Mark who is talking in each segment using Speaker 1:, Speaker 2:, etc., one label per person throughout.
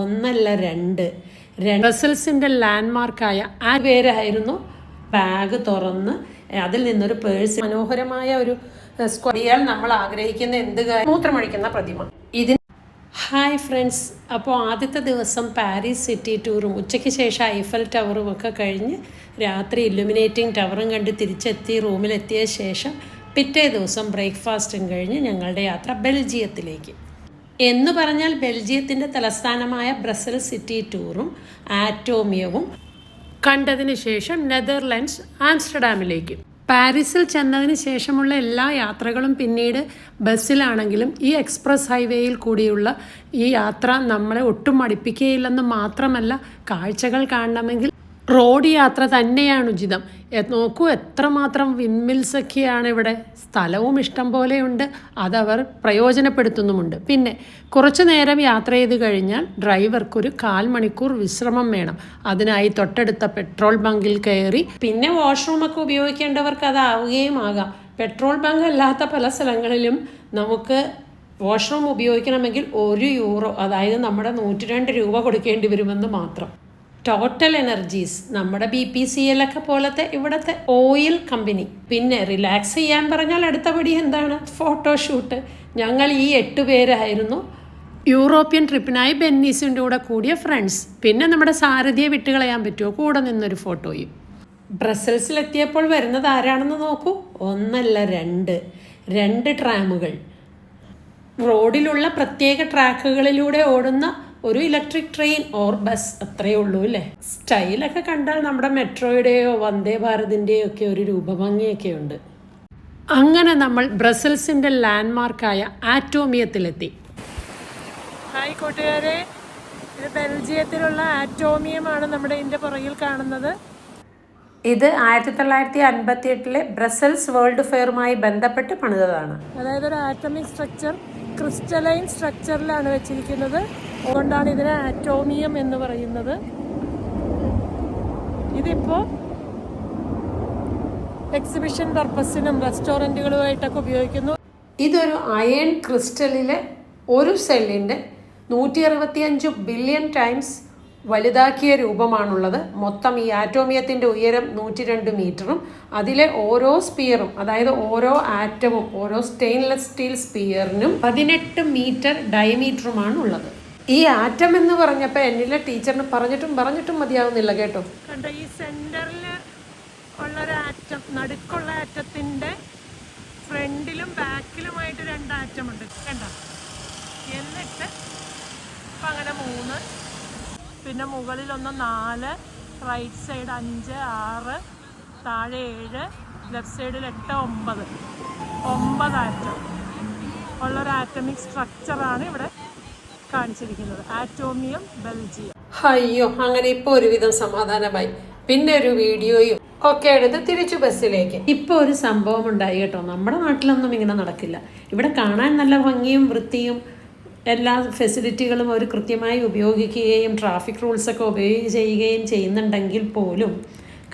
Speaker 1: ഒന്നല്ല രണ്ട്. രണ്ട് ബ്രസൽസിന്റെ ലാൻഡ്മാർക്കായ ആ പേരായിരുന്നു ബാഗ് തുറന്ന്. അതിൽ നിന്നൊരു പേഴ്സ് മനോഹരമായ ഒരു സ്ക്വയർ നമ്മൾ ആഗ്രഹിക്കുന്ന എന്ത് മൂത്രമൊഴിക്കുന്ന പ്രതിമ. ഇതിന് ഹായ് ഫ്രണ്ട്സ്. അപ്പോൾ ആദ്യത്തെ ദിവസം പാരീസ് സിറ്റി ടൂറും ഉച്ചയ്ക്ക് ശേഷം ഐഫൽ ടവറും ഒക്കെ കഴിഞ്ഞ് രാത്രി ഇല്ലുമിനേറ്റിംഗ് ടവറും കണ്ട് തിരിച്ചെത്തി റൂമിലെത്തിയ ശേഷം പിറ്റേ ദിവസം ബ്രേക്ക്ഫാസ്റ്റും കഴിഞ്ഞ് ഞങ്ങളുടെ യാത്ര ബെൽജിയത്തിലേക്ക്. എന്ന് പറഞ്ഞാൽ ബെൽജിയത്തിന്റെ തലസ്ഥാനമായ ബ്രസൽ സിറ്റി ടൂറും ആറ്റോമിയവും കണ്ടതിന് ശേഷം നെതർലൻഡ്സ് ആംസ്റ്റർഡാമിലേക്ക്. പാരീസിൽ ചെന്നതിന് ശേഷമുള്ള എല്ലാ യാത്രകളും പിന്നീട് ബസ്സിലാണെങ്കിലും ഈ എക്സ്പ്രസ് ഹൈവേയിൽ കൂടിയുള്ള ഈ യാത്ര നമ്മളെ ഒട്ടും മടുപ്പിക്കുകയില്ലെന്ന് മാത്രമല്ല കാഴ്ചകൾ കാണണമെങ്കിൽ റോഡ് യാത്ര തന്നെയാണ് ഉചിതം. നോക്കൂ എത്രമാത്രം വിൻമിൽസൊക്കെയാണ് ഇവിടെ. സ്ഥലവും ഇഷ്ടം പോലെയുണ്ട്. അതവർ പ്രയോജനപ്പെടുത്തുന്നുമുണ്ട്. പിന്നെ കുറച്ചു നേരം യാത്ര ചെയ്ത് കഴിഞ്ഞാൽ ഡ്രൈവർക്കൊരു കാൽ മണിക്കൂർ വിശ്രമം വേണം. അതിനായി തൊട്ടടുത്ത പെട്രോൾ ബങ്കിൽ കയറി പിന്നെ വാഷ്റൂമൊക്കെ ഉപയോഗിക്കേണ്ടവർക്ക് അതാവുകയും ആകാം. പെട്രോൾ ബങ്ക് അല്ലാത്ത പല സ്ഥലങ്ങളിലും നമുക്ക് വാഷ്റൂം ഉപയോഗിക്കണമെങ്കിൽ ഒരു യൂറോ അതായത് നമ്മുടെ നൂറ്റി രണ്ട് രൂപ കൊടുക്കേണ്ടി വരുമെന്ന് മാത്രം. ടോട്ടൽ എനർജീസ് നമ്മുടെ ബി പി സി എല്ലൊക്കെ പോലത്തെ ഇവിടുത്തെ ഓയിൽ കമ്പനി പിന്നെ റിലാക്സ് ചെയ്യാൻ പറഞ്ഞാൽ അടുത്ത പടി എന്താണ്? ഫോട്ടോഷൂട്ട് ഞങ്ങൾ ഈ എട്ട് പേരായിരുന്നു. യൂറോപ്യൻ ട്രിപ്പിനായി ബെന്നീസിന്റെ കൂടെ കൂടിയ ഫ്രണ്ട്സ് പിന്നെ നമ്മുടെ സാരഥിയെ വിട്ടുകളയാൻ പറ്റുമോ? കൂടെ നിന്നൊരു ഫോട്ടോയും ബ്രസൽസിലെത്തിയപ്പോൾ വരുന്നത് ആരാണെന്ന് നോക്കൂ? ഒന്നല്ല രണ്ട്. രണ്ട് ട്രാമുകൾ റോഡിലുള്ള പ്രത്യേക ട്രാക്കുകളിലൂടെ ഓടുന്ന ഒരു ഇലക്ട്രിക് ട്രെയിൻ ഓർ ബസ് അത്രയേ ഉള്ളൂ അല്ലേ? സ്റ്റൈലൊക്കെ കണ്ടാൽ നമ്മുടെ മെട്രോയുടെയോ വന്ദേ ഭാരതിന്റെയോ ഒക്കെ ഒരു രൂപഭംഗിയൊക്കെ ഉണ്ട്. അങ്ങനെ നമ്മൾ ബ്രസൽസിന്റെ ലാൻഡ്മാർക്കായ ആറ്റോമിയത്തിലെത്തി. ഹായ് കൂട്ടുകാരെ. ഇത് ബെൽജിയത്തിലുള്ള ആറ്റോമിയമാണ് നമ്മുടെ ഇതിന്റെ പുറകിൽ കാണുന്നത്. ഇത് ആയിരത്തി തൊള്ളായിരത്തി അൻപത്തി എട്ടിലെ ബ്രസൽസ് വേൾഡ് ഫെയറുമായി ബന്ധപ്പെട്ട് പണിതതാണ്. അതായത് ഒരു ആറ്റോമിക് സ്ട്രക്ചർ ക്രിസ്റ്റലൈൻ സ്ട്രക്ചറിലാണ് വെച്ചിരിക്കുന്നത്. അതുകൊണ്ടാണ് ഇതിനെ ആറ്റോമിയം എന്ന് പറയുന്നത്. ഇതിപ്പോൾ എക്സിബിഷൻ പർപ്പസിനും റെസ്റ്റോറന്റുകളുമായിട്ടൊക്കെ ഉപയോഗിക്കുന്നു. ഇതൊരു അയൺ ക്രിസ്റ്റലിലെ ഒരു സെല്ലിന്റെ നൂറ്റി അറുപത്തിയഞ്ച് ബില്യൺ ടൈംസ് വലുതാക്കിയ രൂപമാണുള്ളത്. മൊത്തം ഈ ആറ്റോമിയത്തിന്റെ ഉയരം നൂറ്റി രണ്ട് മീറ്ററും അതിലെ ഓരോ സ്പിയറും അതായത് ഓരോ ആറ്റവും ഓരോ സ്റ്റെയിൻലെസ് സ്റ്റീൽ സ്പിയറിനും പതിനെട്ട് മീറ്റർ ഡയമീറ്ററുമാണ് ഉള്ളത് ഈ ആറ്റം എന്ന് പറഞ്ഞപ്പോൾ എന്നിലെ ടീച്ചറിന് പറഞ്ഞിട്ടും പറഞ്ഞിട്ടും മതിയാവുന്നില്ല കേട്ടോ. കണ്ടോ ഈ സെന്ററിൽ ഉള്ളൊരു ആറ്റം നടുക്കുള്ള ആറ്റത്തിന്റെ ഫ്രണ്ടിലും ബാക്കിലുമായിട്ട് രണ്ട് ആറ്റമുണ്ട്. കണ്ടോ? എന്നിട്ട് അങ്ങനെ മൂന്ന് പിന്നെ മുകളിലൊന്ന് നാല് റൈറ്റ് സൈഡ് അഞ്ച് ആറ് താഴെ ഏഴ് ലെഫ്റ്റ് സൈഡിൽ എട്ട് ഒമ്പത്. ഒമ്പത് ആറ്റം ഉള്ളൊരു ആറ്റമിക് സ്ട്രക്ചറാണ് ഇവിടെ കാണിച്ചിരിക്കുന്നത്. ആറ്റോമിയം ബെൽജിയം അയ്യോ അങ്ങനെ ഇപ്പൊ ഒരുവിധം സമാധാനമായി. പിന്നെ ഒരു വീഡിയോയും ഒക്കെ എടുത്ത് തിരിച്ചു ബസ്സിലേക്ക്. ഇപ്പൊ ഒരു സംഭവം ഉണ്ടായി കേട്ടോ. നമ്മുടെ നാട്ടിലൊന്നും ഇങ്ങനെ നടക്കില്ല. ഇവിടെ കാണാൻ നല്ല ഭംഗിയും വൃത്തിയും എല്ലാ ഫെസിലിറ്റികളും അവർ കൃത്യമായി ഉപയോഗിക്കുകയും ട്രാഫിക് റൂൾസൊക്കെ ഉപയോഗ ചെയ്യുകയും ചെയ്യുന്നുണ്ടെങ്കിൽ പോലും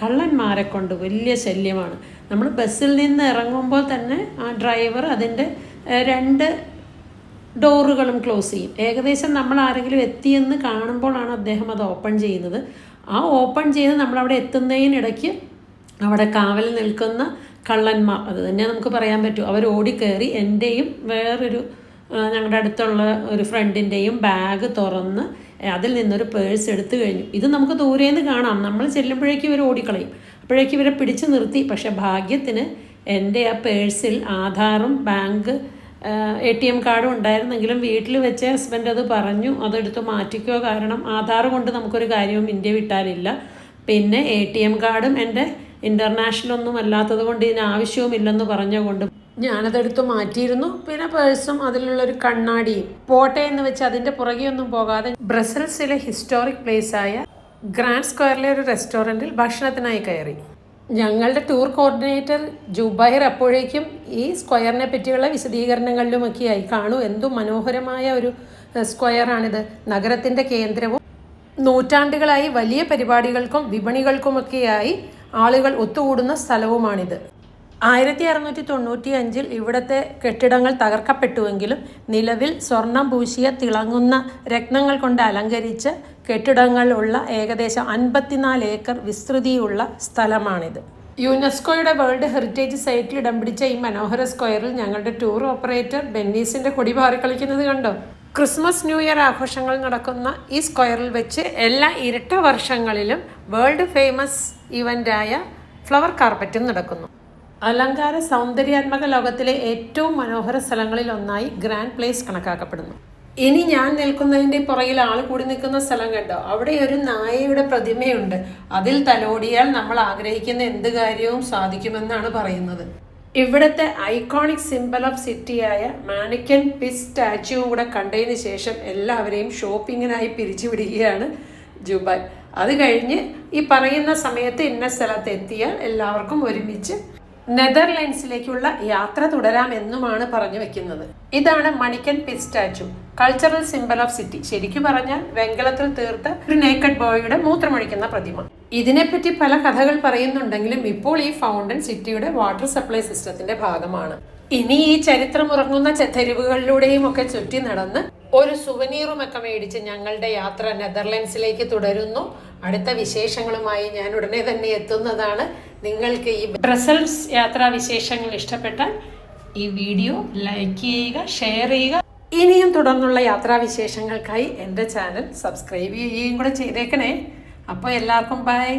Speaker 1: കള്ളന്മാരെ കൊണ്ട് വലിയ ശല്യമാണ്. നമ്മൾ ബസ്സിൽ നിന്ന് ഇറങ്ങുമ്പോൾ തന്നെ ആ ഡ്രൈവർ അതിന്റെ രണ്ട് ഡോറുകളും ക്ലോസ് ചെയ്യും. ഏകദേശം നമ്മൾ ആരെങ്കിലും എത്തിയെന്ന് കാണുമ്പോഴാണ് അദ്ദേഹം അത് ഓപ്പൺ ചെയ്യുന്നത്. ആ ഓപ്പൺ ചെയ്ത് നമ്മളവിടെ എത്തുന്നതിനിടയ്ക്ക് അവിടെ കാവൽ നിൽക്കുന്ന കള്ളന്മാർ അത് തന്നെ നമുക്ക് പറയാൻ പറ്റും അവർ ഓടിക്കയറി എന്റെയും വേറൊരു ഞങ്ങളുടെ അടുത്തുള്ള ഒരു ഫ്രണ്ടിന്റെയും ബാഗ് തുറന്ന് അതിൽ നിന്നൊരു പേഴ്സ് എടുത്തു കഴിഞ്ഞു. ഇത് നമുക്ക് ദൂരേന്ന് കാണാം. നമ്മൾ ചെല്ലുമ്പോഴേക്കും ഇവർ ഓടിക്കളയും. അപ്പോഴേക്കും ഇവരെ പിടിച്ചു നിർത്തി. പക്ഷെ ഭാഗ്യത്തിന് എന്റെ ആ പേഴ്സിൽ ആധാറും ബാങ്ക് എ ടി എം കാർഡും ഉണ്ടായിരുന്നെങ്കിലും വീട്ടിൽ വെച്ച് ഹസ്ബൻഡ് അത് പറഞ്ഞു അതെടുത്ത് മാറ്റിക്കോ. കാരണം ആധാർ കൊണ്ട് നമുക്കൊരു കാര്യവും ഇന്ത്യ വിട്ടാലില്ല. പിന്നെ എ ടി എം കാർഡും എന്റെ ഇന്റർനാഷണൽ ഒന്നും അല്ലാത്തത് കൊണ്ട് ഇതിന് ആവശ്യവുമില്ലെന്ന് പറഞ്ഞുകൊണ്ട് ഞാനതെടുത്ത് മാറ്റിയിരുന്നു. പിന്നെ പേഴ്സും അതിലുള്ളൊരു കണ്ണാടിയും. പോട്ടെ എന്ന് വെച്ച് അതിന്റെ പുറകെ ഒന്നും പോകാതെ ബ്രസൽസിലെ ഹിസ്റ്റോറിക് പ്ലേസ് ആയ ഗ്രാൻഡ് സ്ക്വയറിലെ ഒരു റെസ്റ്റോറന്റിൽ ഭക്ഷണത്തിനായി കയറി. ഞങ്ങളുടെ ടൂർ കോർഡിനേറ്റർ ജുബൈർ അപ്പോഴേക്കും ഈ സ്ക്വയറിനെ പറ്റിയുള്ള വിശദീകരണങ്ങളിലുമൊക്കെയായി. കാണൂ എന്തു മനോഹരമായ ഒരു സ്ക്വയറാണിത്. നഗരത്തിന്റെ കേന്ദ്രവും നൂറ്റാണ്ടുകളായി വലിയ പരിപാടികൾക്കും വിപണികൾക്കുമൊക്കെയായി ആളുകൾ ഒത്തുകൂടുന്ന സ്ഥലവുമാണിത്. ആയിരത്തി അറുന്നൂറ്റി തൊണ്ണൂറ്റി അഞ്ചിൽ ഇവിടുത്തെ കെട്ടിടങ്ങൾ തകർക്കപ്പെട്ടുവെങ്കിലും നിലവിൽ സ്വർണം പൂശിയ തിളങ്ങുന്ന രത്നങ്ങൾ കൊണ്ട് അലങ്കരിച്ച കെട്ടിടങ്ങൾ ഉള്ള ഏകദേശം അൻപത്തിനാല് ഏക്കർ വിസ്തൃതിയുള്ള സ്ഥലമാണിത്. യുനെസ്കോയുടെ വേൾഡ് ഹെറിറ്റേജ് സൈറ്റിൽ ഇടം പിടിച്ച ഈ മനോഹര സ്ക്വയറിൽ ഞങ്ങളുടെ ടൂർ ഓപ്പറേറ്റർ ബെന്നീസിന്റെ കൊടി പാറിക്കളിക്കുന്നത് കണ്ടോ? ക്രിസ്മസ് ന്യൂ ഇയർ ആഘോഷങ്ങൾ നടക്കുന്ന ഈ സ്ക്വയറിൽ വെച്ച് എല്ലാ ഇരട്ട വർഷങ്ങളിലും വേൾഡ് ഫേമസ് ഇവന്റായ ഫ്ലവർ കാർപ്പറ്റും നടക്കുന്നു. അലങ്കാര സൗന്ദര്യാത്മക ലോകത്തിലെ ഏറ്റവും മനോഹര സ്ഥലങ്ങളിൽ ഒന്നായി ഗ്രാൻഡ് പ്ലേസ് കണക്കാക്കപ്പെടുന്നു. ഇനി ഞാൻ നിൽക്കുന്നതിന്റെ പുറകിൽ ആൾ കൂടി നിൽക്കുന്ന സ്ഥലം കണ്ടോ? അവിടെ ഒരു നായയുടെ പ്രതിമയുണ്ട്. അതിൽ തലോടിയാൽ നമ്മൾ ആഗ്രഹിക്കുന്ന എന്ത് കാര്യവും സാധിക്കുമെന്നാണ് പറയുന്നത്. ഇവിടുത്തെ ഐക്കോണിക് സിംബൽ ഓഫ് സിറ്റിയായ മാനിക്കൻ പിസ് സ്റ്റാച്യുവും കൂടെ കണ്ടതിന് ശേഷം എല്ലാവരെയും ഷോപ്പിങ്ങിനായി പിരിച്ചുവിടുകയാണ് ജുബൈ അത് കഴിഞ്ഞ് ഈ പറയുന്ന സമയത്ത് ഇന്ന സ്ഥലത്ത് എത്തിയാൽ എല്ലാവർക്കും ഒരുമിച്ച് നെതർലാൻഡ്സിലേക്കുള്ള യാത്ര തുടരാമെന്നുമാണ് പറഞ്ഞു വെക്കുന്നത്. ഇതാണ് Manneken Pis statue. Cultural symbol of city. ശരിക്കും പറഞ്ഞാൽ വെങ്കലത്തിൽ തീർത്ത ഒരു നേക്കഡ് ബോയുടെ മൂത്രമൊഴിക്കുന്ന പ്രതിമ. ഇതിനെപ്പറ്റി പല കഥകൾ പറയുന്നുണ്ടെങ്കിലും ഇപ്പോൾ ഈ ഫൗണ്ടൻ സിറ്റിയുടെ വാട്ടർ സപ്ലൈ സിസ്റ്റത്തിന്റെ ഭാഗമാണ്. ഇനി ഈ ചരിത്രം ഉറങ്ങുന്ന തെരുവുകളിലൂടെയും ഒക്കെ ചുറ്റി നടന്ന് ഒരു സുവനീറും ഒക്കെ മേടിച്ച് ഞങ്ങളുടെ യാത്ര നെതർലൻഡ്സിലേക്ക് തുടരുന്നു. അടുത്ത വിശേഷങ്ങളുമായി ഞാൻ ഉടനെ തന്നെ എത്തുന്നതാണ്. നിങ്ങൾക്ക് ഈ ബ്രസൽസ് യാത്രാ വിശേഷങ്ങൾ ഇഷ്ടപ്പെട്ടാൽ ഈ വീഡിയോ ലൈക്ക് ചെയ്യുക ഷെയർ ചെയ്യുക. ഇനിയും തുടർന്നുള്ള യാത്രാ വിശേഷങ്ങൾക്കായി എന്റെ ചാനൽ സബ്സ്ക്രൈബ് ചെയ്യുകയും കൂടെ ചെയ്തേക്കണേ. അപ്പോൾ എല്ലാവർക്കും ബൈ.